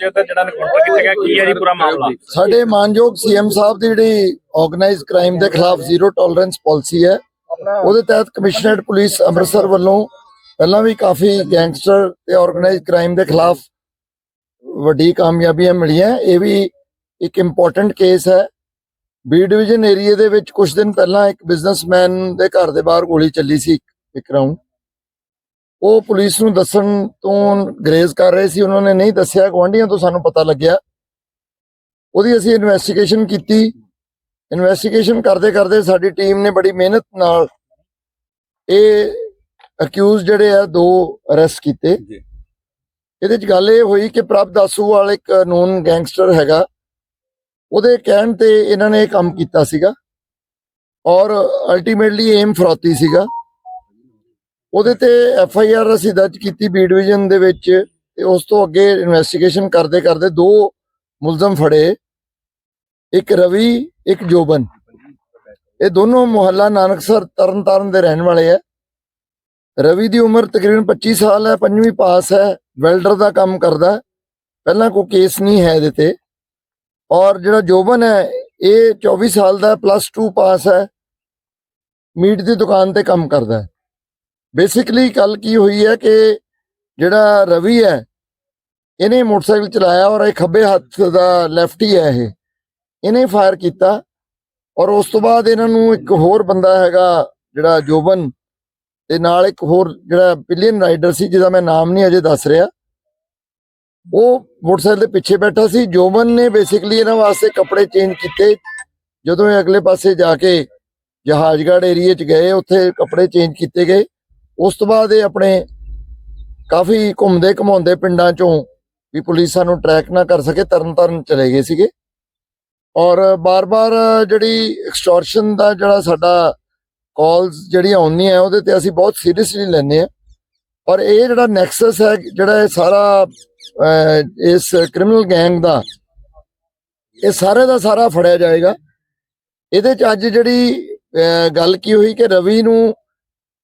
ਤੇ ਜਿਹੜਾ ਐਨਕਾਊਂਟਰ ਕੀਤਾ ਗਿਆ ਕੀ ਹੈ ਜੀ ਪੂਰਾ ਮਾਮਲਾ? ਸਾਡੇ ਮਾਨਯੋਗ ਸੀਐਮ ਸਾਹਿਬ ਦੀ ਜਿਹੜੀ ਆਰਗੇਨਾਈਜ਼ਡ ਕ੍ਰਾਈਮ ਦੇ ਖਿਲਾਫ ਜ਼ੀਰੋ ਟੋਲਰੈਂਸ ਪਾਲਿਸੀ ਹੈ। ਉਹਦੇ ਤਹਿਤ ਕਮਿਸ਼ਨਰੇਟ ਪੁਲਿਸ ਅੰਮ੍ਰਿਤਸਰ ਵੱਲੋਂ ਪਹਿਲਾਂ ਵੀ ਕਾਫੀ ਗੈਂਗਸਟਰ ਤੇ ਆਰਗੇਨਾਈਜ਼ਡ ਕ੍ਰਾਈਮ ਦੇ ਖਿਲਾਫ ਵੱਡੀ ਕਾਮਯਾਬੀਆਂ ਮਿਲੀਆਂ। ਇਹ ਵੀ ਇੱਕ ਇੰਪੋਰਟੈਂਟ ਕੇਸ ਹੈ। ਬੀ ਡਿਵੀਜ਼ਨ ਏਰੀਆ ਦੇ ਵਿੱਚ ਕੁਝ ਦਿਨ ਪਹਿਲਾਂ ਇੱਕ ਬਿਜ਼ਨਸਮੈਨ ਦੇ ਘਰ ਦੇ ਬਾਹਰ ਗੋਲੀ ਚੱਲੀ ਸੀ, ਇੱਕ ਰਾਉਂਡ ਉਹ ਪੁਲਿਸ ਨੂੰ ਦੱਸਣ ਤੋਂ ਗਰੇਜ਼ ਕਰ ਰਹੇ ਸੀ ਉਹਨਾਂ ਨੇ ਨਹੀਂ ਦੱਸਿਆ ਗੁਆਂਢੀਆਂ ਤੋਂ ਸਾਨੂੰ ਪਤਾ ਲੱਗਿਆ। ਉਹਦੀ ਅਸੀਂ ਇਨਵੈਸਟੀਗੇਸ਼ਨ ਕੀਤੀ। ਇਨਵੈਸਟੀਗੇਸ਼ਨ ਕਰਦੇ ਕਰਦੇ ਸਾਡੀ ਟੀਮ ਨੇ ਬੜੀ ਮਿਹਨਤ ਨਾਲ ਇਹ ਅਕਿਊਜ਼ ਜਿਹੜੇ ਆ ਦੋ ਅਰੈਸਟ ਕੀਤੇ। ਇਹਦੇ ਚ ਗੱਲ ਇਹ ਹੋਈ ਕਿ ਪ੍ਰਭ ਦਾਸੂ ਵਾਲਾ ਇੱਕ ਨੋਨ ਗੈਂਗਸਟਰ ਹੈਗਾ। ਉਹਦੇ ਕਹਿਣ ਤੇ ਇਹਨਾਂ ਨੇ ਇਹ ਕੰਮ ਕੀਤਾ ਸੀਗਾ। ਔਰ ਅਲਟੀਮੇਟਲੀ ਏਮ ਫਰੋਤੀ ਸੀਗਾ। ਉਹਦੇ ਤੇ ਐਫ ਆਈ ਆਰ ਅਸੀਂ ਦਰਜ ਕੀਤੀ ਬੀ ਡਿਵੀਜ਼ਨ ਦੇ ਵਿੱਚ ਤੇ ਉਸ ਤੋਂ ਅੱਗੇ ਇਨਵੈਸਟੀਗੇਸ਼ਨ ਕਰਦੇ ਕਰਦੇ ਦੋ ਮੁਲਜ਼ਮ ਫੜੇ, ਇੱਕ ਰਵੀ, ਇੱਕ ਜੋਬਨ। ਇਹ ਦੋਨੋਂ ਮੁਹੱਲਾ ਨਾਨਕਸਰ ਤਰਨਤਾਰਨ ਦੇ ਰਹਿਣ ਵਾਲੇ ਹੈ ਰਵੀ ਦੀ ਉਮਰ ਤਕਰੀਬਨ 25 ਸਾਲ ਹੈ, ਪੰਜਵੀਂ ਪਾਸ ਹੈ ਵੈਲਡਰ ਦਾ ਕੰਮ ਕਰਦਾ। ਪਹਿਲਾਂ ਕੋਈ ਕੇਸ ਨਹੀਂ ਹੈ ਇਹਦੇ ਤੇ। ਔਰ ਜਿਹੜਾ ਜੋਬਨ ਹੈ, ਇਹ 24 ਸਾਲ ਦਾ ਪਲੱਸ 2 ਪਾਸ ਹੈ। ਮੀਟ ਦੀ ਦੁਕਾਨ ਤੇ ਕੰਮ ਕਰਦਾ। ਹੈ ਬੇਸਿਕਲੀ ਗੱਲ ਕੀ ਹੋਈ ਹੈ ਕਿ ਜਿਹੜਾ ਰਵੀ ਹੈ, ਇਹਨੇ ਮੋਟਰਸਾਈਕਲ ਚਲਾਇਆ ਔਰ ਇਹ ਖੱਬੇ ਹੱਥ ਦਾ ਲੈਫਟੀ ਹੈ ਇਹ। ਇਹਨੇ ਫਾਇਰ ਕੀਤਾ ਔਰ ਉਸ ਤੋਂ ਬਾਅਦ ਇਹਨਾਂ ਨੂੰ ਇੱਕ ਹੋਰ ਬੰਦਾ ਹੈਗਾ ਜਿਹੜਾ ਜੋਬਨ, ਤੇ ਨਾਲ ਇੱਕ ਹੋਰ ਜਿਹੜਾ ਬਿਲੀਅਨ ਰਾਈਡਰ ਸੀ, ਜਿਹਦਾ ਮੈਂ ਨਾਮ ਨਹੀਂ ਅਜੇ ਦੱਸ ਰਿਹਾ। ਉਹ ਮੋਟਰਸਾਈਕਲ ਦੇ ਪਿੱਛੇ ਬੈਠਾ ਸੀ। ਜੋਬਨ ਨੇ ਬੇਸਿਕਲੀ ਇਹਨਾਂ ਵਾਸਤੇ ਕੱਪੜੇ ਚੇਂਜ ਕੀਤੇ। ਜਦੋਂ ਇਹ ਅਗਲੇ ਪਾਸੇ ਜਾ ਕੇ ਜਹਾਜ਼ਗੜ੍ਹ ਏਰੀਏ 'ਚ ਗਏ, ਉੱਥੇ ਕੱਪੜੇ ਚੇਂਜ ਕੀਤੇ ਗਏ। ਉਸ ਤੋਂ ਬਾਅਦ ਇਹ ਆਪਣੇ ਕਾਫੀ ਘੁੰਮਦੇ ਘਮਾਉਂਦੇ ਪਿੰਡਾਂ 'ਚੋਂ ਵੀ ਪੁਲਿਸ ਸਾਨੂੰ ਟਰੈਕ ਨਾ ਕਰ ਸਕੇ ਤਰਨ ਤਾਰਨ ਚਲੇ ਗਏ ਸੀਗੇ। ਔਰ ਬਾਰ-ਬਾਰ ਜਿਹੜੀ ਐਕਸਟੋਰਸ਼ਨ ਦਾ ਜਿਹੜਾ ਸਾਡਾ ਕਾਲਸ ਜਿਹੜੀਆਂ ਆਉਂਦੀਆਂ ਉਹਦੇ ਤੇ ਅਸੀਂ ਬਹੁਤ ਸੀਰੀਅਸਲੀ ਲੈਂਦੇ ਆ ਔਰ ਇਹ ਜਿਹੜਾ ਨੈਕਸਸ ਹੈ ਜਿਹੜਾ ਇਹ ਸਾਰਾ ਅਹ, ਇਸ ਕ੍ਰਿਮੀਨਲ ਗੈਂਗ ਦਾ ਇਹ ਸਾਰੇ ਦਾ ਸਾਰਾ ਫੜਿਆ ਜਾਏਗਾ। ਇਹਦੇ ਚ ਅੱਜ ਜਿਹੜੀ ਗੱਲ ਕੀ ਹੋਈ ਕਿ ਰਵੀ ਨੂੰ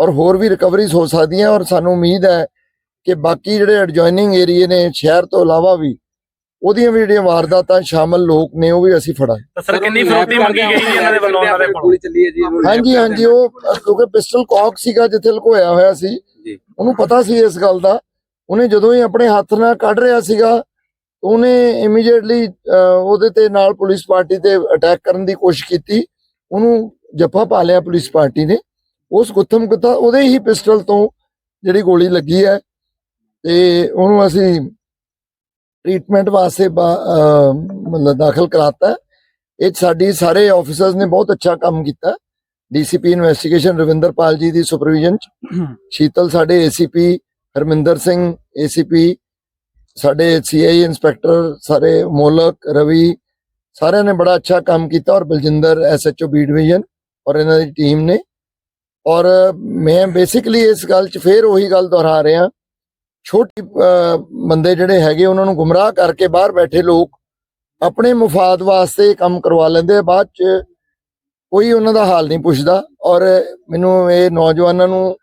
ਔਰ ਹੋਰ ਵੀ ਰਿਕਵਰੀਜ਼ ਹੋ ਸਕਦੀਆਂ ਔਰ ਸਾਨੂੰ ਉਮੀਦ ਹੈ ਕਿ ਬਾਕੀ ਜਿਹੜੇ ਐਡਜੋਇਨਿੰਗ ਏਰੀਏ ਨੇ ਸ਼ਹਿਰ ਤੋਂ ਇਲਾਵਾ ਵੀ ਉਹਦੀਆਂ ਵੀ ਜਿਹੜੀਆਂ ਵਾਰਦਾਤਾਂ ਸ਼ਾਮਲ ਲੋਕ ਨੇ ਉਹ ਵੀ ਅਸੀਂ ਫੜਾਂਗੇ। ਸਰ ਕਿੰਨੀ ਫਰੋਤੀ ਮੰਗੀ ਗਈ ਜੀ ਇਹਨਾਂ ਦੇ ਵੱਲੋਂ ਉਹਨਾਂ ਦੇ ਕੋਲ? ਗੋਲੀ ਚੱਲੀ ਹੈ ਜੀ ਹਾਂਜੀ ਹਾਂਜੀ ਉਹ ਕਿਉਂਕਿ ਪਿਸਟਲ ਕੌਕ ਸੀਗਾ ਜਿੱਥੇ ਲੁਕੋਇਆ ਹੋਇਆ ਸੀ ਜੀ। ਉਹਨੂੰ ਪਤਾ ਸੀ ਇਸ ਗੱਲ ਦਾ। ਉਹਨੇ ਜਦੋਂ ਹੀ ਆਪਣੇ ਹੱਥ ਨਾਲ ਕੱਢ ਰਿਹਾ ਸੀਗਾ ਉਹਨੇ ਇਮੀਡੀਏਟਲੀ ਉਹਦੇ ਤੇ ਨਾਲ ਪੁਲਿਸ ਪਾਰਟੀ ਤੇ ਅਟੈਕ ਕਰਨ ਦੀ ਕੋਸ਼ਿਸ਼ ਕੀਤੀ। ਉਹਨੂੰ ਜੱਫਾ ਪਾ ਲਿਆ ਪੁਲਿਸ ਪਾਰਟੀ ਨੇ। ਉਸ ਗੁੱਥਮ ਗੁੱਥਾ ਉਹਦੇ ਹੀ ਪਿਸਟਲ ਤੋਂ ਜਿਹੜੀ ਗੋਲੀ ਲੱਗੀ ਹੈ ਤੇ ਉਹਨੂੰ ਅਸੀਂ ਟ੍ਰੀਟਮੈਂਟ ਵਾਸਤੇ ਮਤਲਬ ਦਾਖਲ ਕਰਾਤਾ ਇਹ ਸਾਡੀ ਸਾਰੇ ਆਫੀਸਰਸ ਨੇ ਬਹੁਤ ਅੱਛਾ ਕੰਮ ਕੀਤਾ। ਡੀਸੀਪੀ ਇਨਵੈਸਟੀਗੇਸ਼ਨ ਰਵਿੰਦਰਪਾਲ ਜੀ ਦੀ ਸੁਪਰਵਿਜ਼ਨ ਚ। ਸ਼ੀਤਲ ਸਾਡੇ ਏਸੀਪੀ ਹਰਮਿੰਦਰ ਸਿੰਘ ਏਸੀਪੀ ਸਾਡੇ ਸੀਆਈ ਇੰਸਪੈਕਟਰ ਸਾਰੇ ਮੋਲਕ, ਰਵੀ, ਸਾਰਿਆਂ ਨੇ ਬੜਾ ਅੱਛਾ ਕੰਮ ਕੀਤਾ ਔਰ ਬਲਜਿੰਦਰ ਐਸਐਚਓ ਬੀ ਡਿਵੀਜ਼ਨ ਔਰ ਇਹਨਾਂ ਦੀ ਟੀਮ ਨੇ। ਔਰ ਮੈਂ ਬੇਸਿਕਲੀ ਇਸ ਗੱਲ 'ਚ ਫੇਰ ਉਹੀ ਗੱਲ ਦੁਹਰਾ ਰਿਹਾ। ਛੋਟੀ ਬੰਦੇ ਜਿਹੜੇ ਹੈਗੇ ਉਹਨਾਂ ਨੂੰ ਗੁੰਮਰਾਹ ਕਰਕੇ ਬਾਹਰ ਬੈਠੇ ਲੋਕ ਆਪਣੇ ਮੁਫਾਦ ਵਾਸਤੇ ਕੰਮ ਕਰਵਾ ਲੈਂਦੇ ਆ, ਬਾਅਦ 'ਚ ਕੋਈ ਉਹਨਾਂ ਦਾ ਹਾਲ ਨਹੀਂ ਪੁੱਛਦਾ। ਔਰ ਮੈਨੂੰ ਇਹ ਨੌਜਵਾਨਾਂ ਨੂੰ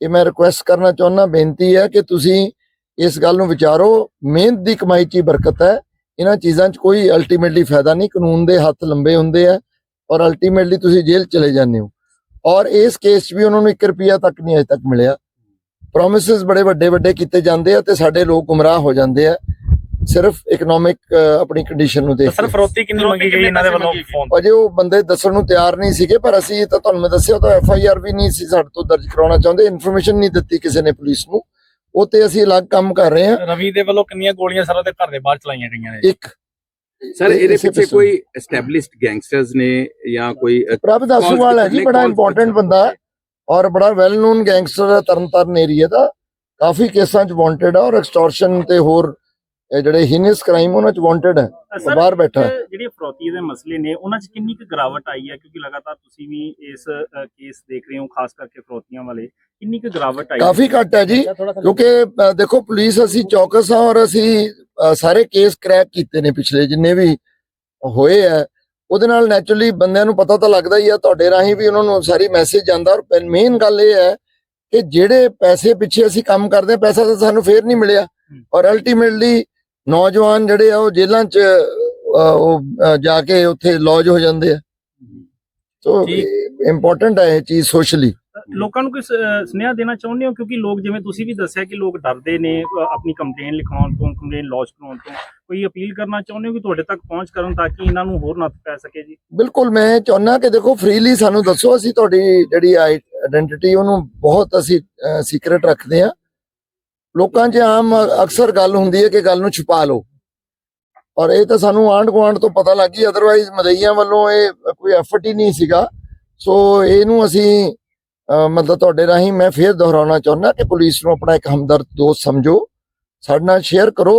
ਇਹ ਮੈਂ ਰਿਕੁਐਸਟ ਕਰਨਾ ਚਾਹੁੰਦਾ, ਬੇਨਤੀ ਹੈ ਕਿ ਤੁਸੀਂ ਇਸ ਗੱਲ ਨੂੰ ਵਿਚਾਰੋ। ਮਿਹਨਤ ਦੀ ਕਮਾਈ 'ਚ ਹੀ ਬਰਕਤ ਹੈ। ਇਹਨਾਂ ਚੀਜ਼ਾਂ 'ਚ ਕੋਈ ਅਲਟੀਮੇਟਲੀ ਫਾਇਦਾ ਨਹੀਂ। ਕਾਨੂੰਨ ਦੇ ਹੱਥ ਲੰਬੇ ਹੁੰਦੇ ਆ। ਔਰ ਅਲਟੀਮੇਟਲੀ ਤੁਸੀਂ ਜੇਲ੍ਹ ਚਲੇ ਜਾਂਦੇ ਹੋ। ਔਰ ਇਸ ਕੇਸ 'ਚ ਵੀ ਉਹਨਾਂ ਨੂੰ 1 ਰੁਪਿਆ ਤੱਕ ਨਹੀਂ ਅਜੇ ਤੱਕ ਮਿਲਿਆ। ਪ੍ਰੋਮਿਸਸ ਬੜੇ ਵੱਡੇ ਵੱਡੇ ਕੀਤੇ ਜਾਂਦੇ ਆ ਤੇ ਸਾਡੇ ਲੋਕ ਗੁੰਮਰਾਹ ਹੋ ਜਾਂਦੇ ਆ। ਸਿਰਫ ਇਕਨੋਮਿਕ ਆਪਣੀ ਕੰਡੀਸ਼ਨ ਨੂੰ ਦੇਖ ਸਰ ਫਰੋਤੀ ਕਿੰਨੀ ਮੰਗੀ ਗਈ ਇਹਨਾਂ ਦੇ ਵੱਲੋਂ ਫੋਨ ਅਜੇ ਉਹ ਬੰਦੇ ਦੱਸਣ ਨੂੰ ਤਿਆਰ ਨਹੀਂ ਸੀਗੇ ਪਰ ਅਸੀਂ ਤਾਂ ਤੁਹਾਨੂੰ ਮੈਂ ਦੱਸਿਆ ਤਾਂ ਐਫ ਆਈ ਆਰ ਵੀ ਨਹੀਂ ਸੀ ਸਾਡੇ ਤੋਂ ਦਰਜ ਕਰਾਉਣਾ ਚਾਹੁੰਦੇ ਇਨਫੋਰਮੇਸ਼ਨ ਨਹੀਂ ਦਿੱਤੀ ਕਿਸੇ ਨੇ ਪੁਲਿਸ ਨੂੰ। ਉਹ ਤੇ ਅਸੀਂ ਅਲੱਗ ਕੰਮ ਕਰ ਰਹੇ ਹਾਂ। ਰਵੀ ਦੇ ਵੱਲੋਂ ਕਿੰਨੀਆਂ ਗੋਲੀਆਂ ਸਰ ਉਹਦੇ ਘਰ ਦੇ ਬਾਹਰ ਚਲਾਈਆਂ ਗਈਆਂ ਨੇ? ਇੱਕ ਸਰ ਇਹਦੇ ਪਿੱਛੇ। ਕੋਈ ਐਸਟੈਬਲਿਸ਼ਡ ਗੈਂਗਸਟਰਸ ਨੇ ਜਾਂ ਕੋਈ ਪ੍ਰਭ ਦਾਸੂਵਾਲ ਹੈ ਜੀ ਬੜਾ ਇੰਪੋਰਟੈਂਟ? ਬੰਦਾ ਹੈ ਔਰ ਬੜਾ ਵੈਲ ਨੋਨ ਗੈਂਗਸਟਰ ਹੈ ਤਰਨਤਾਰਨ ਏਰੀਆ ਦਾ ਕਾਫੀ ਕੇਸਾਂ 'ਚ ਵਾਂਟਡ ਹੈ ਔਰ ਐਕਸਟੋਰਸ਼ਨ ਤੇ ਹੋਰ ਇਹ ਜਿਹੜੇ ਹੀਨਸ ਕ੍ਰਾਈਮ ਉਹਨਾਂ 'ਚ ਵਾਂਟਡ ਹੈ ਉਹ ਬਾਹਰ ਬੈਠਾ ਹੈ। ਜਿਹੜੇ ਫਰੋਤੀ ਦੇ ਮਸਲੇ ਨੇ ਉਹਨਾਂ 'ਚ ਕਿੰਨੀ ਕੁ ਗਿਰਾਵਟ ਆਈ ਹੈ? ਕਿਉਂਕਿ ਲਗਾਤਾਰ ਤੁਸੀਂ ਵੀ ਇਸ ਕੇਸ ਦੇਖ ਰਹੇ ਹੋ ਖਾਸ ਕਰਕੇ ਫਰੋਤੀਆਂ ਵਾਲੇ। ਕਿੰਨੀ ਕੁ ਗਿਰਾਵਟ ਆਈ ਹੈ? ਕਾਫੀ ਘੱਟ ਹੈ ਜੀ ਕਿਉਂਕਿ ਦੇਖੋ ਪੁਲਿਸ ਅਸੀਂ ਚੌਕਸ ਹਾਂ ਔਰ ਅਸੀਂ ਸਾਰੇ ਕੇਸ ਕ੍ਰੈਕ ਕੀਤੇ ਨੇ ਪਿਛਲੇ ਜਿੰਨੇ ਵੀ ਹੋਏ ਆ ਉਹਦੇ ਨਾਲ ਨੈਚੁਰਲੀ ਬੰਦਿਆਂ ਨੂੰ ਪਤਾ ਤਾਂ ਲੱਗਦਾ ਹੀ ਆ ਤੁਹਾਡੇ ਰਾਹੀਂ ਵੀ ਉਹਨਾਂ ਨੂੰ ਸਾਰੀ ਮੈਸੇਜ ਜਾਂਦਾ। ਔਰ ਮੇਨ ਗੱਲ ਇਹ ਹੈ ਕਿ ਜਿਹੜੇ ਪੈਸੇ ਪਿੱਛੇ ਅਸੀਂ ਕੰਮ ਕਰਦੇ ਆ ਪੈਸਾ ਤਾਂ ਸਾਨੂੰ ਫੇਰ ਨਹੀਂ ਮਿਲਿਆ। ਔਰ ਅਲਟੀਮੇਟਲੀ ਨੌਜਵਾਨ ਜਿਹੜੇ ਆ ਉਹ ਜੇਲ੍ਹਾਂ 'ਚ ਉਹ ਜਾ ਕੇ ਉੱਥੇ ਲੌਜ ਹੋ ਜਾਂਦੇ ਆ। ਸੋ ਇੰਪੋਰਟੈਂਟ ਹੈ ਇਹ ਚੀਜ਼ ਸੋਸ਼ਲੀ ਲੋਕਾਂ ਨੂੰ ਕੋਈ ਸੁਨੇਹਾ ਦੇਣਾ ਚਾਹੁੰਦੇ ਹੋ? ਕਿਉਂਕਿ ਲੋਕ ਜਿਵੇਂ ਤੁਸੀਂ ਵੀ ਦੱਸਿਆ ਕਿ ਲੋਕ ਡਰਦੇ ਨੇ ਆਪਣੀ ਕੰਪਲੇਨ ਲਿਖਾਉਣ ਤੋਂ ਕੰਪਲੇਨ ਲੌਜ ਕਰਾਉਣ ਤੋਂ ਕੋਈ ਅਪੀਲ ਕਰਨਾ ਚਾਹੁੰਦੇ ਹੋ ਕਿ ਤੁਹਾਡੇ ਤੱਕ ਪਹੁੰਚ ਕਰਨ ਤਾਂ ਕਿ ਇਹਨਾਂ ਨੂੰ ਹੋਰ ਨੱਥ ਪੈ ਸਕੇ ਜੀ? ਬਿਲਕੁਲ ਮੈਂ ਚਾਹੁੰਦਾ ਕਿ ਦੇਖੋ ਫ੍ਰੀਲੀ ਸਾਨੂੰ ਦੱਸੋ ਅਸੀਂ ਤੁਹਾਡੀ ਜਿਹੜੀ ਆਇਡੈਂਟੀਟੀ ਉਹਨੂੰ ਬਹੁਤ ਅਸੀਂ ਸੀਕ੍ਰੀਟ ਰੱਖਦੇ ਆ ਲੋਕਾਂ 'ਚ ਆਮ ਅਕਸਰ ਗੱਲ ਹੁੰਦੀ ਹੈ ਕਿ ਗੱਲ ਨੂੰ ਛੁਪਾ ਲਓ। ਔਰ ਇਹ ਤਾਂ ਸਾਨੂੰ ਆਂਢ ਗੁਆਂਢ ਤੋਂ ਪਤਾ ਲੱਗ ਗਈ ਅਦਰਵਾਈਜ਼ ਮਦਈਆਂ ਵੱਲੋਂ ਇਹ ਕੋਈ ਐਫਰਟ ਹੀ ਨਹੀਂ ਸੀਗਾ। ਸੋ ਇਹਨੂੰ ਅਸੀਂ ਮਤਲਬ ਤੁਹਾਡੇ ਰਾਹੀਂ ਮੈਂ ਫੇਰ ਦੁਹਰਾਉਣਾ ਚਾਹੁੰਦਾ ਕਿ ਪੁਲਿਸ ਨੂੰ ਆਪਣਾ ਇੱਕ ਹਮਦਰਦ ਦੋਸਤ ਸਮਝੋ। ਸਾਡੇ ਨਾਲ ਸ਼ੇਅਰ ਕਰੋ।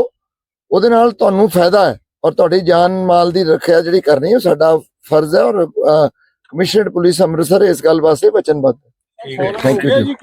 ਉਹਦੇ ਨਾਲ ਤੁਹਾਨੂੰ ਫਾਇਦਾ ਹੈ। ਔਰ ਤੁਹਾਡੀ ਜਾਨ ਮਾਲ ਦੀ ਰੱਖਿਆ ਜਿਹੜੀ ਕਰਨੀ ਹੈ ਉਹ ਸਾਡਾ ਫਰਜ਼ ਹੈ। ਔਰ ਕਮਿਸ਼ਨਡ ਪੁਲਿਸ ਅੰਮ੍ਰਿਤਸਰ ਇਸ ਗੱਲ ਵਾਸਤੇ ਵਚਨਬੱਧ ਹੈ। ਥੈਂਕ ਯੂ ਜੀ।